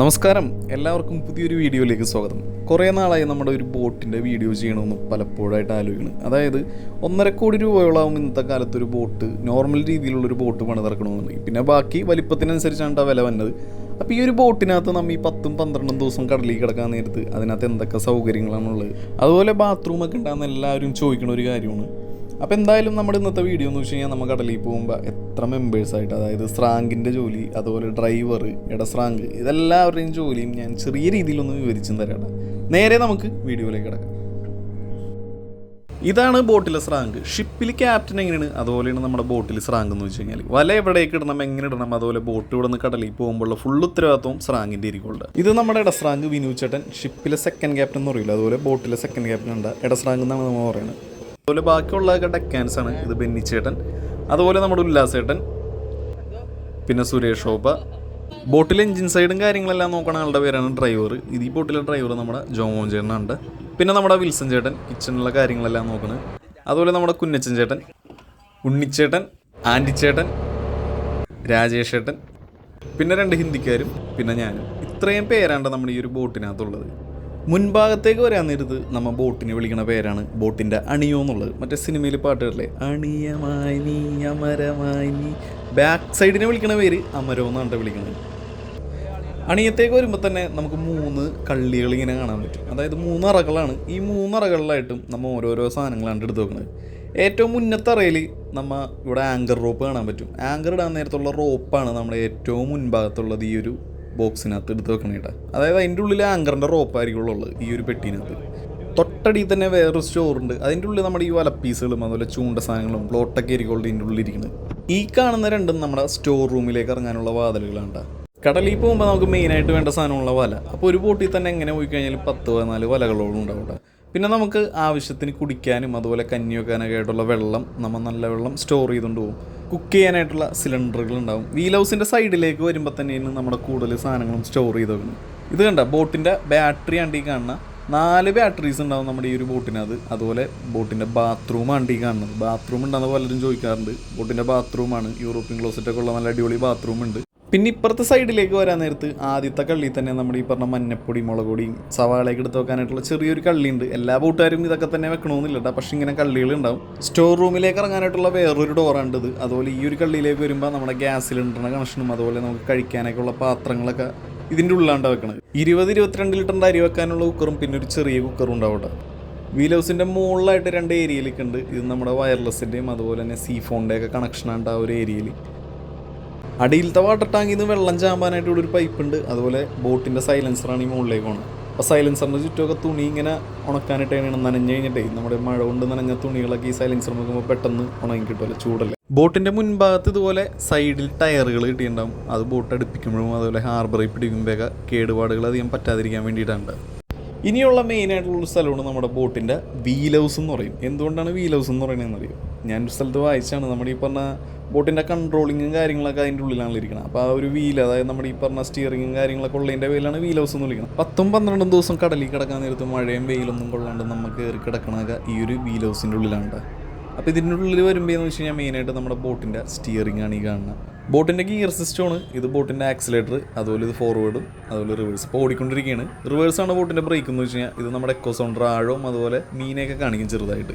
നമസ്കാരം. എല്ലാവർക്കും പുതിയൊരു വീഡിയോയിലേക്ക് സ്വാഗതം. കുറേ നാളായി നമ്മുടെ ഒരു ബോട്ടിന്റെ വീഡിയോ ചെയ്യണമെന്ന് പലപ്പോഴായിട്ട് ആലോചിക്കണം അതായത് ഒന്നര കോടി രൂപയോളാവും ഇന്നത്തെ കാലത്ത് ഒരു ബോട്ട് നോർമൽ രീതിയിലുള്ളൊരു ബോട്ട് പണിതിറക്കണമെന്നുണ്ടെങ്കിൽ. പിന്നെ ബാക്കി വലിപ്പത്തിനനുസരിച്ചാണ് വില വന്നത്. അപ്പോൾ ഈ ഒരു ബോട്ടിനകത്ത് നമ്മൾ ഈ പത്തും പന്ത്രണ്ടും ദിവസം കടലിൽ കിടക്കാൻ നേരത്ത് അതിനകത്ത് എന്തൊക്കെ സൗകര്യങ്ങളാണുള്ളത് അതുപോലെ ബാത്റൂമൊക്കെ ഉണ്ടാകുന്ന എല്ലാവരും ചോദിക്കുന്ന ഒരു കാര്യമാണ്. അപ്പോൾ എന്തായാലും നമ്മുടെ ഇന്നത്തെ വീഡിയോ എന്ന് വെച്ച് കഴിഞ്ഞാൽ നമ്മൾ കടലിൽ പോകുമ്പോൾ എത്ര മെമ്പേഴ്സായിട്ട് അതായത് സ്രാങ്കിന്റെ ജോലി അതുപോലെ ഡ്രൈവർ ഇടസ്രാങ്ക് ഇതെല്ലാവരുടെയും ജോലിയും ഞാൻ ചെറിയ രീതിയിലൊന്ന് വിവരിച്ചും തരാം നേരെ നമുക്ക് വീഡിയോയിലേക്ക് കിടക്കാം. ഇതാണ് ബോട്ടിലെ സ്രാങ്ക്. ഷിപ്പിൽ ക്യാപ്റ്റൻ എങ്ങനെയാണ്? അതുപോലെയാണ് നമ്മുടെ ബോട്ടിൽ സ്രാങ്ക് എന്ന് വെച്ച് കഴിഞ്ഞാൽ വല എവിടേക്ക് ഇടണം എങ്ങനെ ഇടണം അതുപോലെ ബോട്ട് ഇവിടെ നിന്ന് കടലിൽ പോകുമ്പോഴുള്ള ഫുൾ ഉത്തരവാദിത്വം സ്രാങ്കിന്റെ ഇരിക്കുള്ളത് ഇത് നമ്മുടെ ഇടസ്രാങ്ക് വിനു ചേട്ടൻ ഷിപ്പിലെ സെക്കൻഡ് ക്യാപ്റ്റൻ എന്ന് പറയില്ല അതുപോലെ ബോട്ടിലെ സെക്കൻഡ് ക്യാപ്റ്റൻ ഉണ്ട്. ഇടസ്രാങ്ക് എന്നാണ് നമ്മൾ പറയുന്നത്. അതുപോലെ ബാക്കിയുള്ളതൊക്കെ ഡെക്കാൻസ് ആണ് ഇത് ബെന്നി ചേട്ടൻ. അതുപോലെ നമ്മുടെ ഉല്ലാസ് ചേട്ടൻ. പിന്നെ സുരേഷ് ശോഭ ബോട്ടിൽ എഞ്ചിൻ സൈഡും കാര്യങ്ങളെല്ലാം നോക്കണ ആളുടെ പേരാണ് ഡ്രൈവർ. ഇത് ഈ ബോട്ടിലെ ഡ്രൈവർ നമ്മുടെ ജോമോൻ ചേട്ടനുണ്ട്. പിന്നെ നമ്മുടെ വിൽസൺ ചേട്ടൻ കിച്ചണിലെ കാര്യങ്ങളെല്ലാം നോക്കണത് അതുപോലെ നമ്മുടെ കുഞ്ഞച്ചൻ ചേട്ടൻ ഉണ്ണിച്ചേട്ടൻ ആന്റിച്ചേട്ടൻ രാജേഷ് ചേട്ടൻ പിന്നെ രണ്ട് ഹിന്ദിക്കാരും പിന്നെ ഞാനും. ഇത്രയും പേരാണ്ട് നമ്മുടെ ഈ ഒരു ബോട്ടിനകത്തുള്ളത്. മുൻഭാഗത്തേക്ക് വരാൻ നേരത്ത് നമ്മ ബോട്ടിനെ വിളിക്കുന്ന പേരാണ് ബോട്ടിന്റെ അണിയോ എന്നുള്ളത്. മറ്റേ സിനിമയിൽ പാട്ടുകളിലെ അണിയമായി നീ അമരമായി നീ. ബാക്ക് സൈഡിനെ വിളിക്കുന്ന പേര് അമരോ എന്നാണ് വിളിക്കുന്നത് അണിയത്തേക്ക് വരുമ്പോൾ തന്നെ നമുക്ക് മൂന്ന് കള്ളികൾ ഇങ്ങനെ കാണാൻ പറ്റും. അതായത് മൂന്ന് അറകളാണ്. ഈ മൂന്ന് അറകളിലായിട്ടും നമ്മൾ ഓരോരോ സാധനങ്ങളാണ് എടുത്ത് വെക്കുന്നത് ഏറ്റവും മുന്നത്തെ അറയിൽ നമ്മ ഇവിടെ ആങ്കർ റോപ്പ് കാണാൻ പറ്റും. ആങ്കർ ഇടാൻ നേരത്തുള്ള റോപ്പാണ് നമ്മുടെ ഏറ്റവും മുൻഭാഗത്തുള്ളത് ഈ ഒരു ബോക്സിനകത്ത് എടുത്ത് വെക്കണേട്ടാ അതായത് അതിന്റെ ഉള്ളിൽ ആങ്കറിന്റെ റോപ്പായിരിക്കുള്ളൂ ഉള്ളത് ഈ ഒരു പെട്ടിനകത്ത്. തൊട്ടടി തന്നെ വേറൊരു സ്റ്റോറുണ്ട് അതിന്റെ ഉള്ളിൽ നമ്മുടെ ഈ വലപ്പീസുകളും അതുപോലെ ചൂണ്ട സാധനങ്ങളും പ്ലോട്ടൊക്കെ ആയിരിക്കും ഇതിന്റെ ഉള്ളിൽ ഇരിക്കുന്നത്. ഈ കാണുന്ന രണ്ടും നമ്മുടെ സ്റ്റോർ റൂമിലേക്ക് ഇറങ്ങാനുള്ള വാതിലുകളാണ് കടലിൽ പോകുമ്പോൾ നമുക്ക് മെയിനായിട്ട് വേണ്ട സാധനമുള്ള വല. അപ്പോൾ ഒരു ബോട്ടിൽ തന്നെ എങ്ങനെ പോയി കഴിഞ്ഞാൽ പത്ത് പതിനാല് വലകളോളം ഉണ്ടാവും പിന്നെ നമുക്ക് ആവശ്യത്തിന് കുടിക്കാനും അതുപോലെ കഞ്ഞി വെക്കാനൊക്കെ ആയിട്ടുള്ള വെള്ളം നമ്മൾ നല്ല വെള്ളം സ്റ്റോർ ചെയ്തുകൊണ്ട് പോകും. കുക്ക് ചെയ്യാനായിട്ടുള്ള സിലിണ്ടറുകൾ ഉണ്ടാവും വീൽ ഹൗസിന്റെ സൈഡിലേക്ക് വരുമ്പോൾ തന്നെയാണ് നമ്മുടെ കൂടുതൽ സാധനങ്ങളും സ്റ്റോർ ചെയ്ത് വെക്കുന്നത് ഇത് കണ്ട ബോട്ടിന്റെ ബാറ്ററി ആണ്ടി കാണുന്ന. നാല് ബാറ്ററീസ് ഉണ്ടാവും നമ്മുടെ ഈ ഒരു ബോട്ടിനകത്ത്. അതുപോലെ ബോട്ടിന്റെ ബാത്റൂം ആണ്ടി കാണുന്നത്. ബാത്റൂം ഉണ്ടെന്ന് പലരും ചോദിക്കാറുണ്ട്. ബോട്ടിന്റെ ബാത്റൂമാണ് യൂറോപ്യൻ ക്ലോസറ്റൊക്കെ ഉള്ള നല്ല അടിപൊളി ബാത്റൂം ഉണ്ട്. പിന്നെ ഇപ്പുറത്തെ സൈഡിലേക്ക് വരാൻ നേരത്ത് ആദ്യത്തെ കള്ളി തന്നെ നമ്മുടെ ഈ പറഞ്ഞ മഞ്ഞപ്പൊടി മുളക് പൊടിയും സവാളയൊക്കെ എടുത്ത് വെക്കാനായിട്ടുള്ള ചെറിയൊരു കള്ളിയുണ്ട്. എല്ലാ കൂട്ടുകാരും ഇതൊക്കെ തന്നെ വെക്കണമെന്നില്ല കേട്ടോ. പക്ഷേ ഇങ്ങനെ കള്ളികൾ ഉണ്ടാവും. സ്റ്റോർ റൂമിലേക്ക് ഇറങ്ങാനായിട്ടുള്ള വേറൊരു ഡോറാണ്ട് ഇത്. അതുപോലെ ഈ ഒരു കള്ളിയിലേക്ക് വരുമ്പോൾ നമ്മുടെ ഗ്യാസ് സിലിണ്ടറിന്റെ കണക്ഷനും അതുപോലെ നമുക്ക് കഴിക്കാനൊക്കെ ഉള്ള പാത്രങ്ങളൊക്കെ ഇതിന്റെ ഉള്ളിലാണ്ട് വെക്കണത്. ഇരുപത് ഇരുപത്തിരണ്ട് ലിറ്ററിന്റെ അരി വെക്കാനുള്ള കുക്കറും പിന്നെ ഒരു ചെറിയ കുക്കറും ഉണ്ടാവും വീൽ ഹൗസിന്റെ മുകളിലായിട്ട് രണ്ട് ഏരിയയിലേക്ക് ഉണ്ട്. ഇത് നമ്മുടെ വയർലെസ്സിന്റെയും അതുപോലെ തന്നെ സീ ഫോണിന്റെയൊക്കെ കണക്ഷനാണ്ട് കണക്ഷനാണ് ആ ഒരു ഏരിയയിൽ അടിയിലത്തെ വാട്ടർ ടാങ്കിൽ നിന്ന് വെള്ളം ചാമ്പാനായിട്ട് ഇവിടെ ഒരു പൈപ്പ് ഉണ്ട്. അതുപോലെ ബോട്ടിന്റെ സൈലൻസറാണ് ഈ മുകളിലേക്ക് പോകുന്നത് അപ്പോൾ സൈലൻസറിന്റെ ചുറ്റുമൊക്കെ തുണി ഇങ്ങനെ ഉണക്കാനായിട്ടാണ് നനഞ്ഞു കഴിഞ്ഞിട്ടേ. നമ്മുടെ മഴ കൊണ്ട് നനഞ്ഞ തുണികളൊക്കെ ഈ സൈലൻസർ നോക്കുമ്പോൾ പെട്ടെന്ന് ഉണങ്ങി കിട്ടുമല്ലോ ചൂടല്ലേ? ബോട്ടിന്റെ മുൻഭാഗത്ത് ഇതുപോലെ സൈഡിൽ ടയറുകൾ കിട്ടിയിട്ടുണ്ടാവും. അത് ബോട്ട് അടുപ്പിക്കുമ്പോഴും അതുപോലെ ഹാർബറിൽ പിടിക്കുമ്പോഴൊക്കെ കേടുപാടുകൾ അധികം പറ്റാതിരിക്കാൻ വേണ്ടിയിട്ടാണ് ഇനിയുള്ള മെയിൻ ആയിട്ടുള്ള സ്ഥലമാണ് നമ്മുടെ ബോട്ടിന്റെ വീൽ ഹൗസ് എന്ന് പറയും. എന്തുകൊണ്ടാണ് വീൽ ഹൗസ് എന്ന് പറയുന്നതെന്ന് അറിയും? ഞാൻ സ്ഥലത്ത് വായിച്ചാണ് നമ്മുടെ ഈ പറഞ്ഞ ബോട്ടിന്റെ കൺട്രോളിങ്ങും കാര്യങ്ങളൊക്കെ അതിന്റെ ഉള്ളിലാണ് ഇരിക്കുന്നത് അപ്പോൾ ആ ഒരു വീൽ അതായത് നമ്മുടെ ഈ പറഞ്ഞ സ്റ്റിയറിങ്ങും കാര്യങ്ങളൊക്കെ ഉള്ളതിന്റെ പേരിലാണ് വീൽ ഹൗസ് എന്ന് വിളിക്കുന്നത് പത്തും പന്ത്രണ്ടും ദിവസം കടലിൽ കിടക്കാൻ നേരത്ത് മഴയും വെയിലൊന്നും കൊള്ളാണ്ട് നമുക്ക് കയറി കിടക്കണമൊക്കെ ഈ ഒരു വീൽ ഹൗസിന്റെ ഉള്ളിലാണ് അപ്പോൾ ഇതിന്റെ ഉള്ളിൽ വരുമ്പോൾ എന്ന് വെച്ച് കഴിഞ്ഞാൽ മെയിനായിട്ട് നമ്മുടെ ബോട്ടിന്റെ സ്റ്റിയറിങ്ങാണ് ഈ കാണുന്നത്. ബോട്ടിന്റെ ഗിയർ സിസ്റ്റമാണ്. ഇത് ബോട്ടിന്റെ ആക്സിലേറ്റർ അതുപോലെ ഇത് ഫോർവേഡും അതുപോലെ റിവേഴ്സ് ഇപ്പോൾ ഓടിക്കൊണ്ടിരിക്കുകയാണ്. റിവേഴ്സാണ് ബോട്ടിന്റെ ബ്രേക്ക് എന്ന് വെച്ച് കഴിഞ്ഞാൽ ഇത് നമ്മുടെ എക്കോ സൗണ്ടർ ആഴവും അതുപോലെ മീനെയൊക്കെ കാണിക്കും ചെറുതായിട്ട്.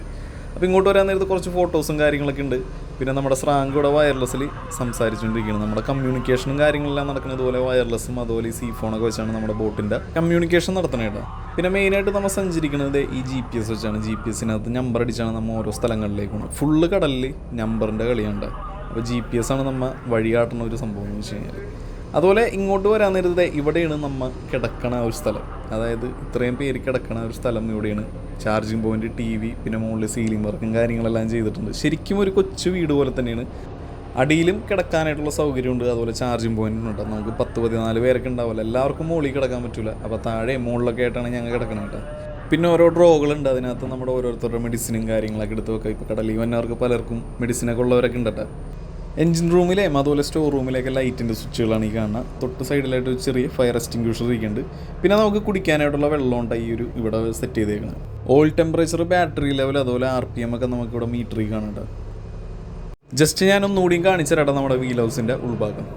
അപ്പോൾ ഇങ്ങോട്ട് വരാൻ നേരത്ത് കുറച്ച് ഫോട്ടോസും കാര്യങ്ങളൊക്കെ ഉണ്ട്. പിന്നെ നമ്മുടെ സ്രാങ്ക് ഇവിടെ വയർലെസ്സിൽ സംസാരിച്ചുകൊണ്ടിരിക്കുകയാണ്. നമ്മുടെ കമ്മ്യൂണിക്കേഷനും കാര്യങ്ങളെല്ലാം നടക്കുന്നത് അതുപോലെ വയർലെസ്സും അതുപോലെ ഈ സീ ഫോണൊക്കെ വെച്ചാണ് നമ്മുടെ ബോട്ടിന്റെ കമ്മ്യൂണിക്കേഷൻ നടത്തണത് കേട്ടോ. പിന്നെ മെയിനായിട്ട് നമ്മൾ സഞ്ചരിക്കുന്നത് ഈ ജി പി എസ് വെച്ചാണ്. ജി പി എസിനകത്ത് നമ്പർ അടിച്ചാണ് നമ്മൾ ഓരോ സ്ഥലങ്ങളിലേക്ക് പോകുന്നത് ഫുള്ള് കടലിൽ നമ്പറിന്റെ കളിയുണ്ട് അപ്പോൾ ജി പി എസ് ആണ് നമ്മൾ വഴികാട്ടുന്ന ഒരു സംഭവം എന്ന് വെച്ച് കഴിഞ്ഞാൽ അതുപോലെ ഇങ്ങോട്ട് വരാൻ നേരത്തെ ഇവിടെയാണ് നമ്മൾ കിടക്കണ ഒരു സ്ഥലം. അതായത് ഇത്രയും പേര് കിടക്കണ ഒരു സ്ഥലം ഇവിടെയാണ്. ചാർജിങ് പോയിന്റ് ടി വി പിന്നെ മുകളിൽ സീലിംഗ് വർക്കും കാര്യങ്ങളെല്ലാം ചെയ്തിട്ടുണ്ട്. ശരിക്കും ഒരു കൊച്ചു വീട് പോലെ തന്നെയാണ്. അടിയിലും കിടക്കാനായിട്ടുള്ള സൗകര്യമുണ്ട് അതുപോലെ ചാർജിങ് പോയിന്റും ഉണ്ട്. നമുക്ക് പത്ത് പതിനാല് പേരൊക്കെ ഉണ്ടാവില്ല എല്ലാവർക്കും മുകളിൽ കിടക്കാൻ പറ്റില്ല അപ്പോൾ താഴെ മുകളിലൊക്കെ ആയിട്ടാണ് ഞങ്ങൾ കിടക്കുന്നത് കേട്ടോ. പിന്നെ ഓരോ ഡ്രോകളുണ്ട് അതിനകത്ത് നമ്മുടെ ഓരോരുത്തരുടെ മെഡിസിനും കാര്യങ്ങളൊക്കെ എടുത്ത് വെക്കാം ഇപ്പോൾ കടലിൽ വന്നവർക്ക് പലർക്കും മെഡിസിനൊക്കെ ഉള്ളവരൊക്കെ ഉണ്ട് കേട്ടോ. എഞ്ചിൻ റൂമിലെ അതുപോലെ സ്റ്റോർ റൂമിലേക്ക് ലൈറ്റിന്റെ സ്വിച്ചുകളാണ് ഈ കാണുന്നത് തൊട്ട് സൈഡിലായിട്ട് ഒരു ചെറിയ ഫയർ എക്സ്റ്റിങ്ക്യൂഷർ ഇരിക്കുന്നുണ്ട്. പിന്നെ നമുക്ക് കുടിക്കാനായിട്ടുള്ള വെള്ളമുണ്ട് ഈ ഒരു ഇവിടെ സെറ്റ് ചെയ്തേക്കുന്നത്. ഓൾ ടെമ്പറേച്ചർ ബാറ്ററി ലെവൽ അതുപോലെ ആർ പി എം ഒക്കെ നമുക്ക് ഇവിടെ മീറ്ററിൽ കാണുന്നുണ്ട് ജസ്റ്റ് ഞാൻ ഒന്നുകൂടിയും കാണിച്ചു തരാം നമ്മുടെ വീൽ ഹൗസിന്റെ ഉൾഭാഗം.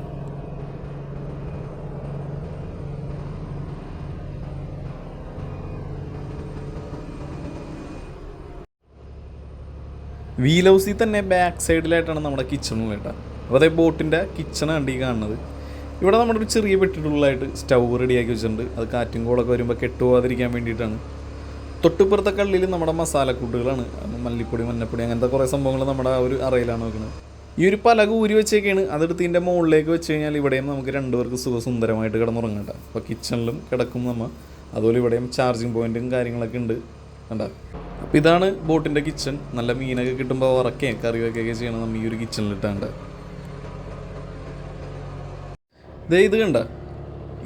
വീൽ ഹൗസിൽ തന്നെ ബാക്ക് സൈഡിലായിട്ടാണ് നമ്മുടെ കിച്ചൺ ഉള്ളത് കേട്ടോ. അപ്പോൾ അതേ ബോട്ടിന്റെ കിച്ചണാണ് ഈ കാണുന്നത്. ഇവിടെ നമ്മുടെ ഒരു ചെറിയ പെട്ടിട്ടുള്ളതായിട്ട് സ്റ്റൗ റെഡിയാക്കി വെച്ചിട്ടുണ്ട്. അത് കാറ്റും കോളൊക്കെ വരുമ്പോൾ കെട്ടുപോകാതിരിക്കാൻ വേണ്ടിയിട്ടാണ്. തൊട്ടുപുറത്തെ കള്ളിയിൽ നമ്മുടെ മസാലക്കൂട്ടുകളാണ് മല്ലിപ്പൊടി മഞ്ഞപ്പൊടി അങ്ങനത്തെ കുറേ സംഭവങ്ങൾ നമ്മുടെ ആ ഒരു അറയിലാണ് വെക്കുന്നത്. ഈ ഒരു പലക ഊരി വെച്ചേക്കാണ്. അതെടുത്ത് ഇതിന്റെ മുകളിലേക്ക് വെച്ച് കഴിഞ്ഞാൽ ഇവിടെയും നമുക്ക് രണ്ടുപേർക്ക് സുഖസുന്ദരമായിട്ട് കിടന്നുറങ്ങണ്ട അപ്പോൾ കിച്ചണിലും കിടക്കും നമ്മൾ അതുപോലെ ഇവിടെയും ചാർജിങ് പോയിന്റും കാര്യങ്ങളൊക്കെ ഉണ്ട്. കണ്ട? അപ്പോൾ ഇതാണ് ബോട്ടിന്റെ കിച്ചൺ നല്ല മീനൊക്കെ കിട്ടുമ്പോൾ ഉറക്കുകയും കറി വെക്കുകയൊക്കെ ചെയ്യണം നമ്മൾ ഈ ഒരു കിച്ചണിലിട്ടാണ്ട് ദേ ഇത് കണ്ട.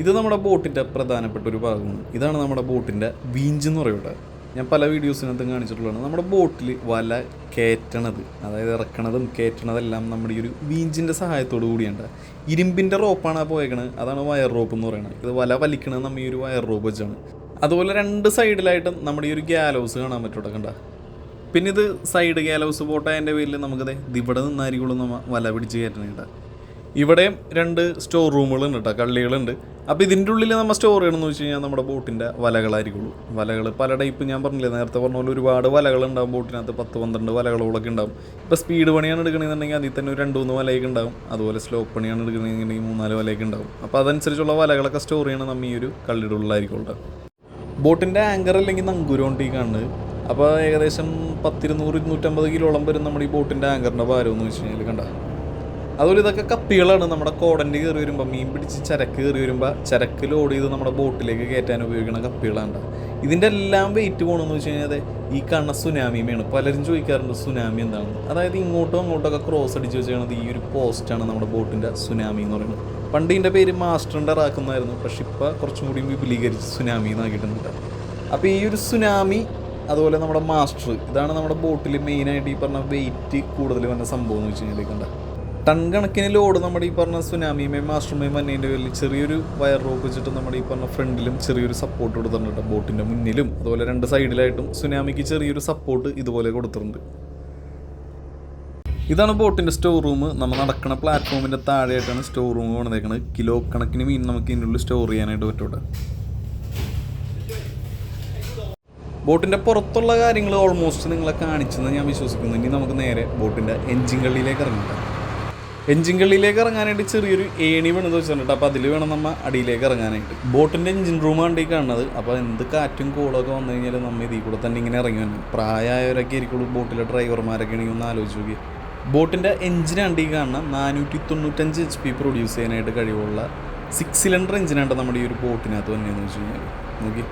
ഇത് നമ്മുടെ ബോട്ടിന്റെ പ്രധാനപ്പെട്ട ഒരു ഭാഗമാണ്. ഇതാണ് നമ്മുടെ ബോട്ടിന്റെ വീഞ്ച് എന്ന് പറയുന്നത് ഞാൻ പല വീഡിയോസിനകത്തും കാണിച്ചിട്ടുള്ളതാണ്. നമ്മുടെ ബോട്ടിൽ വല കയറ്റണത് അതായത് ഇറക്കണതും കയറ്റണതെല്ലാം നമ്മുടെ ഈ ഒരു വീഞ്ചിന്റെ സഹായത്തോടു കൂടിയാണ് ഇരുമ്പിന്റെ റോപ്പാണ് പോയേക്കണത്. അതാണ് വയർ റോപ്പ് എന്ന് പറയുന്നത് ഇത് വല വലിക്കണത് നമ്മൾ ഈ ഒരു വയർ റോപ്പ് വെച്ചാണ്. അതുപോലെ രണ്ട് സൈഡിലായിട്ടും നമ്മുടെ ഈ ഒരു ഗ്യാലൗസ് കാണാൻ പറ്റൂട്ടോ കണ്ട. പിന്നെ ഇത് സൈഡ് ഗ്യാലൗസ് ബോട്ടായതിന്റെ പേരിൽ നമുക്കത് ഇവിടെ നിന്നായിരിക്കുള്ളൂ നമ്മൾ വല പിടിച്ച് കയറ്റണേണ്ട ഇവിടെയും രണ്ട് സ്റ്റോർ റൂമുകളുണ്ട് കേട്ടോ കള്ളികളുണ്ട് അപ്പോൾ ഇതിന്റെ ഉള്ളിൽ നമ്മൾ സ്റ്റോർ ചെയ്യണമെന്ന് വെച്ച് കഴിഞ്ഞാൽ നമ്മുടെ ബോട്ടിന്റെ വലകളായിരിക്കുള്ളൂ. വലകൾ പല ടൈപ്പ് ഞാൻ പറഞ്ഞില്ലേ നേരത്തെ പറഞ്ഞ പോലെ ഒരുപാട് വലകളുണ്ടാവും ബോട്ടിനകത്ത് പത്ത് പന്ത്രണ്ട് വലകളോളൊക്കെ ഉണ്ടാവും. ഇപ്പോൾ സ്പീഡ് പണിയാണ് എടുക്കണമെന്നുണ്ടെങ്കിൽ അതിൽ തന്നെ ഒരു രണ്ട് മൂന്ന് വലയൊക്കെ ഉണ്ടാവും. അതുപോലെ സ്ലോ പണിയാണ് എടുക്കണമെന്നുണ്ടെങ്കിൽ മൂന്നാൽ വലയൊക്കെ ഉണ്ടാവും. അപ്പോൾ അതനുസരിച്ചുള്ള വലകളൊക്കെ സ്റ്റോർ ചെയ്യണം നമ്മൾ ഈ ഒരു കള്ളിയുടെ ഉള്ളിലായിരിക്കും ബോട്ടിന്റെ ആങ്കർ അല്ലെങ്കിൽ നങ്കൂരം കൊണ്ട് ഈ കാണുന്നത്. അപ്പോൾ ഏകദേശം പത്തിരുന്നൂറ് ഇരുന്നൂറ്റമ്പത് കിലോളം വരും നമ്മുടെ ഈ ബോട്ടിന്റെ ആങ്കറിന്റെ ഭാരം എന്ന് വെച്ച് കഴിഞ്ഞാൽ കണ്ട? അതുപോലെ ഇതൊക്കെ കപ്പികളാണ് നമ്മുടെ കോടന്റെ കയറി വരുമ്പോൾ മീൻ പിടിച്ച് ചരക്ക് കയറി വരുമ്പോൾ ചരക്ക് ലോഡ് ചെയ്ത് നമ്മുടെ ബോട്ടിലേക്ക് കയറ്റാൻ ഉപയോഗിക്കുന്ന കപ്പികളാണ് ഇതിന്റെ എല്ലാം വെയിറ്റ് പോകണമെന്ന് വെച്ച് കഴിഞ്ഞാൽ ഈ കാണുന്ന സുനാമിയുമാണ്. പലരും ചോദിക്കാറുണ്ട് സുനാമി എന്താണ് അതായത് ഇങ്ങോട്ടും അങ്ങോട്ടൊക്കെ ക്രോസ് അടിച്ച് വെച്ചാൽ ഈ ഒരു പോസ്റ്റാണ് നമ്മുടെ ബോട്ടിന്റെ സുനാമി എന്ന് പറയുന്നത്. പണ്ട് ഇതിന്റെ പേര് മാസ്റ്ററിന്റെ ആക്കുന്നതായിരുന്നു പക്ഷെ ഇപ്പോൾ കുറച്ചും കൂടി വിപുലീകരിച്ച് സുനാമി എന്നാക്കിയിട്ടുണ്ട്. അപ്പോൾ ഈ ഒരു സുനാമി അതുപോലെ നമ്മുടെ മാസ്റ്റർ ഇതാണ് നമ്മുടെ ബോട്ടിൽ മെയിനായിട്ട് ഈ പറഞ്ഞ വെയിറ്റ് കൂടുതൽ വന്ന സംഭവം എന്ന് വെച്ച് കഴിഞ്ഞാൽ കണ്ട. ടൺ കണക്കിന് ലോഡ് നമ്മുടെ ഈ പറഞ്ഞ സുനാമിയുമേയും മാസ്റ്ററുമേയും വന്നതിന്റെ പേരിൽ ചെറിയൊരു വയർ റോപ്പ് വെച്ചിട്ട് നമ്മുടെ ഈ പറഞ്ഞ ഫ്രണ്ടിലും ചെറിയൊരു സപ്പോർട്ട് കൊടുത്തിട്ടുണ്ട് ബോട്ടിന്റെ മുന്നിലും. അതുപോലെ രണ്ട് സൈഡിലായിട്ടും സുനാമിക്ക് ചെറിയൊരു സപ്പോർട്ട് ഇതുപോലെ കൊടുത്തിട്ടുണ്ട്. ഇതാണ് ബോട്ടിന്റെ സ്റ്റോർ റൂം നമ്മൾ നടക്കുന്ന പ്ലാറ്റ്ഫോമിന്റെ താഴെയായിട്ടാണ് സ്റ്റോർ റൂം കൊണ്ടുവന്നേക്കുന്നത് കിലോ കണക്കിന് മീൻ നമുക്ക് ഇതിനുള്ളിൽ സ്റ്റോർ ചെയ്യാനായിട്ട് പറ്റൂടെ ബോട്ടിന്റെ പുറത്തുള്ള കാര്യങ്ങൾ ഓൾമോസ്റ്റ് നിങ്ങളെ കാണിച്ചെന്ന് ഞാൻ വിശ്വസിക്കുന്നു. ഇനി നമുക്ക് നേരെ ബോട്ടിന്റെ എൻജിൻ കള്ളിയിലേക്ക് ഇറങ്ങാം എൻജിൻ കള്ളിയിലേക്ക് ഇറങ്ങാനായിട്ട് ചെറിയൊരു ഏണി വേണമെന്ന് വെച്ചിട്ടുണ്ട്. അപ്പോൾ അതിൽ വേണം നമ്മൾ അടിയിലേക്ക് ഇറങ്ങാനായിട്ട്. ബോട്ടിന്റെ എൻജിൻ റൂമാണ് ഈ കാണുന്നത്. അപ്പോൾ എന്ത് കാറ്റും കോളൊക്കെ വന്നു കഴിഞ്ഞാൽ നമ്മൾ ഇതിൽ കൂടെ തന്നെ ഇങ്ങനെ ഇറങ്ങി വന്നു പ്രായമായവരൊക്കെ ആയിരിക്കുള്ളൂ ബോട്ടിലെ ഡ്രൈവർമാരൊക്കെ ആണെങ്കിൽ ഒന്ന് ആലോചിച്ച് നോക്കി ബോട്ടിന്റെ എഞ്ചിനാണ് ഈ കാണുന്ന നാനൂറ്റി തൊണ്ണൂറ്റഞ്ച് എച്ച് പി പ്രൊഡ്യൂസ് ചെയ്യാനായിട്ട് കഴിവുള്ള സിക്സ് സിലിണ്ടർ എഞ്ചിനാണ്ട് നമ്മുടെ ഈ ഒരു ബോട്ടിനകത്ത് തന്നെയെന്ന് വെച്ച് കഴിഞ്ഞാൽ നോക്കി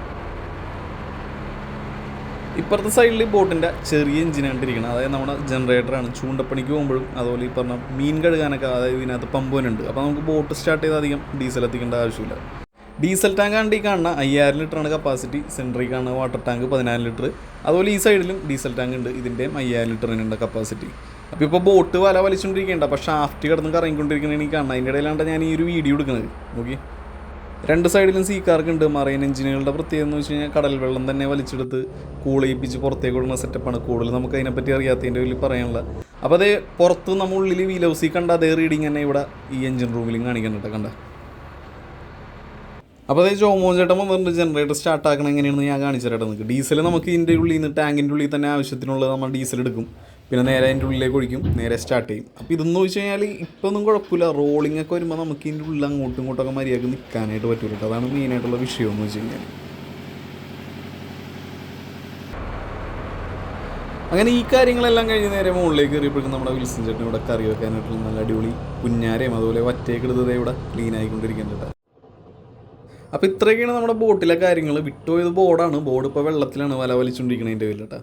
ഇപ്പുറത്തെ സൈഡിൽ ബോട്ടിന്റെ ചെറിയ എഞ്ചിൻ ഇരിക്കുന്നത് അതായത് നമ്മുടെ ജനറേറ്ററാണ് ചൂണ്ടപ്പണിക്ക് പോകുമ്പോഴും അതുപോലെ ഈ പറഞ്ഞ മീൻ കഴുകാനൊക്കെ അതായത് ഇതിനകത്ത് ഉണ്ട് അപ്പോൾ നമുക്ക് ബോട്ട് സ്റ്റാർട്ട് ചെയ്ത് അധികം ഡീസൽ എത്തിക്കേണ്ട ആവശ്യമില്ല. ഡീസൽ ടാങ്ക് ആണ് ഈ കാണുന്ന അയ്യായിരം ലിറ്ററാണ് കപ്പാസിറ്റി സെൻട്രി കാണുന്ന വാട്ടർ ടാങ്ക് പതിനായിരം ലിറ്റർ അതുപോലെ ഈ സൈഡിലും ഡീസൽ ടാങ്ക് ഉണ്ട്. ഇതിന്റെയും അയ്യായിരം ലിറ്ററിനുണ്ട് കപ്പാസിറ്റി അപ്പോൾ ഇപ്പോൾ ബോട്ട് വല വലിച്ചുകൊണ്ടിരിക്കേണ്ട അപ്പോൾ ഷാഫ്റ്റ് കിടന്ന് കറങ്ങിക്കൊണ്ടിരിക്കുന്ന എനിക്ക് കാണാം അതിന്റെ ഇടയിലാണ് ഞാൻ ഈ ഒരു വീഡിയോ എടുക്കുന്നത്. നോക്കി. രണ്ട് സൈഡിലും സീ കാർക്ക് ഉണ്ട്. മറൈൻ എഞ്ചിനുകളുടെ പ്രത്യേകത എന്ന് വെച്ച് കഴിഞ്ഞാൽ കടൽ വെള്ളം തന്നെ വലിച്ചെടുത്ത് കൂളയിപ്പിച്ച് പുറത്തേക്ക് വിടുന്ന സെറ്റപ്പാണ് കൂടുതൽ നമുക്ക് അതിനെപ്പറ്റി അറിയാത്തതിന്റെ വലിയ പറയാനുള്ള. അപ്പോൾ അതേ പുറത്ത് നമ്മൾ ഉള്ളിൽ വിലൗസി കണ്ട അതേ റീഡിങ് തന്നെ ഇവിടെ ഈ എഞ്ചിൻ റൂമിലും കാണിക്കുന്നുണ്ട് കണ്ട അപ്പോൾ അതേ ജോമോ ചേട്ടൻ വന്നിട്ടുണ്ട്. ജനറേറ്റർ സ്റ്റാർട്ട് ആക്കണം എങ്ങനെയാണെന്ന് ഞാൻ കാണിച്ചു തരാം നിങ്ങൾക്ക് ഡീസൽ നമുക്ക് ഇതിന്റെ ഉള്ളിൽ നിന്ന് ടാങ്കിന്റെ ഉള്ളിൽ തന്നെ ആവശ്യത്തിനുള്ളത് നമ്മൾ ഡീസൽ എടുക്കും. പിന്നെ നേരെ അതിന്റെ ഉള്ളിലേക്ക് ഒഴിക്കും നേരെ സ്റ്റാർട്ട് ചെയ്യും. അപ്പോൾ ഇതെന്ന് വെച്ച് കഴിഞ്ഞാൽ ഇപ്പോൾ ഒന്നും കുഴപ്പമില്ല. റോളിംഗ് ഒക്കെ വരുമ്പോൾ നമുക്ക് ഇതിന്റെ ഉള്ളിൽ അങ്ങോട്ടും ഇങ്ങോട്ടൊക്കെ മര്യാദയ്ക്ക് നിൽക്കാനായിട്ട് പറ്റില്ല കേട്ടോ അതാണ് മെയിനായിട്ടുള്ള വിഷയം എന്ന് വെച്ച് കഴിഞ്ഞാൽ അങ്ങനെ ഈ കാര്യങ്ങളെല്ലാം കഴിഞ്ഞ് നേരെ മുകളിലേക്ക് കയറിയപ്പോഴേക്കും നമ്മുടെ വിൽസൺ ചേട്ടൻ ഇവിടെ കറി വെക്കാനായിട്ടുള്ള നല്ല അടിപൊളി കുഞ്ഞാരയും അതുപോലെ വറ്റയൊക്കെ എടുത്തത് ഇവിടെ ക്ലീൻ ആയിക്കൊണ്ടിരിക്കുന്നുണ്ട് അപ്പോൾ ഇത്രയൊക്കെയാണ് നമ്മുടെ ബോട്ടിലെ കാര്യങ്ങൾ വിട്ടുപോയത് ബോർഡാണ് ബോർഡ് ഇപ്പോൾ വെള്ളത്തിലാണ് വല വലിച്ചുകൊണ്ടിരിക്കുന്നതിന്റെ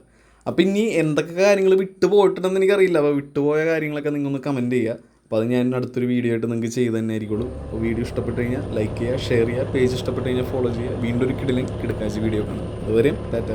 അപ്പോൾ ഇനി എന്തൊക്കെ കാര്യങ്ങൾ വിട്ടു പോയിട്ടുണ്ടെന്ന് എനിക്കറിയില്ല. അപ്പോൾ വിട്ടുപോയ കാര്യങ്ങളൊക്കെ നിങ്ങളൊന്ന് കമന്റ് ചെയ്യുക അപ്പോൾ അത് ഞാൻ അടുത്തൊരു വീഡിയോ ആയിട്ട് നിങ്ങൾക്ക് ചെയ്ത് തന്നെ ആയിരിക്കുള്ളൂ. അപ്പോൾ വീഡിയോ ഇഷ്ടപ്പെട്ട് കഴിഞ്ഞാൽ ലൈക്ക് ചെയ്യുക ഷെയർ ചെയ്യുക പേജ് ഇഷ്ടപ്പെട്ട് കഴിഞ്ഞാൽ ഫോളോ ചെയ്യുക. വീണ്ടും ഒരു കിടിലും കിടക്കാഴ്ച വീഡിയോ കാണാം. അതുവരെയും ടാറ്റ.